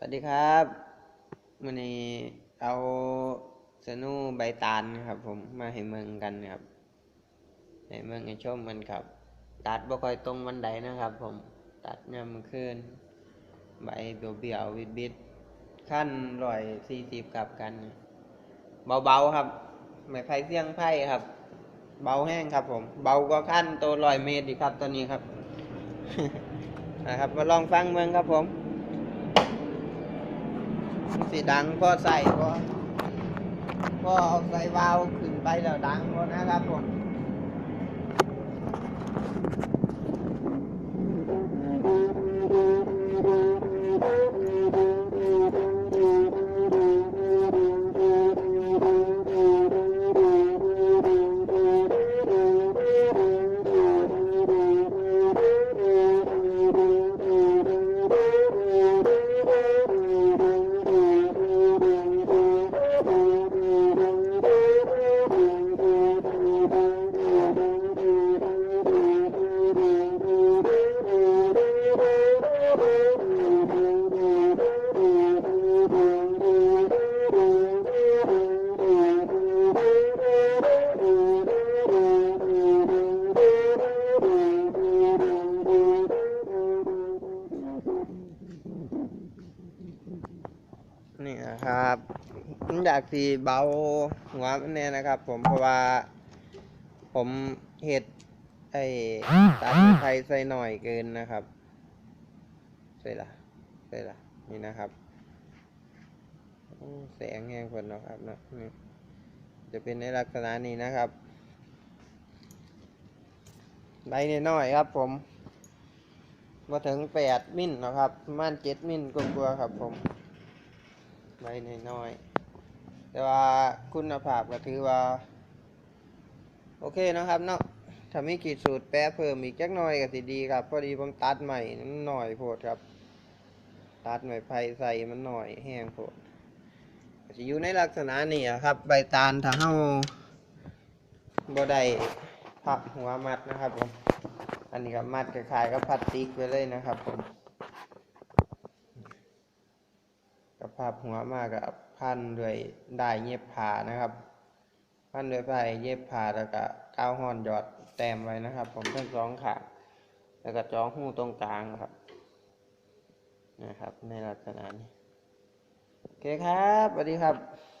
สวัสดีครับวันนี้เอาสนูใบตาลนครับผมมาให้เมืองกันครับให้เมืองให้ชมกันครับ ตัดบ่ค่อยตรงวันใดนะครับ ผมตัดยามมื้อคืนใบเบี้ยวเบี้ยวๆวิดบิดๆขั้นร้อยสี่สิบกลับกัน เบาๆครับไม่ไผ่เสียงไผ่ครับ เบาแห้งครับ ผม เบาก็ขั้นตัวร้อยเมตรอีครับตัวนี้ครับนะครับ มาลองฟังเมืองครับผม สีดังพอใส่พอพอเอาใส่วาวขึ้นไปแล้วดังพอนะครับผม นี่นะครับมันอยากสีเบาหัวมันเนี่ยนะครับ ผมเพราะว่า ผมเห็ดไอ้ตัดไทยใส่หน่อยเกินนะครับใส่ละใส่ละนี่นะครับแสงแห้งคนเนาะครับเนาะนี่จะเป็นในลักษณะนี้นะครับใบน้อยครับ ผมมาถึงแปดมิลนะครับประมาณเจ็ดมิลกว่าๆครับผม ใบน้อยๆแต่ว่าคุณภาพก็ถือว่า โอเคนะครับเนาะถ้ามีขีดสูตรแปะเพิ่มอีกจักหน่อยก็สิดีครับ พอดีผมตัดใหม่มันหน่อยโพดครับ ตัดใหม่ไผ่ใส่มันหน่อยแห้งโพดจะอยู่ในลักษณะนี้ครับ ใบตาลถ้าเฮาบ่ได้พับหัวมัดนะครับผม อันนี้ก็มัดคล้ายๆกับพลาสติกไปเลยนะครับผม กับพับหัวมากกับพันด้วยได้เย็บผ้านะครับ พันด้วยผ้าเย็บผ้าแล้วก็ก้าวห่อนหยอดแต้มไว้นะครับ ผมทั้งสองขาแล้วก็จ้องหูตรงกลางครับ นะครับ ในลักษณะนี้โอเคครับสวัสดีครับ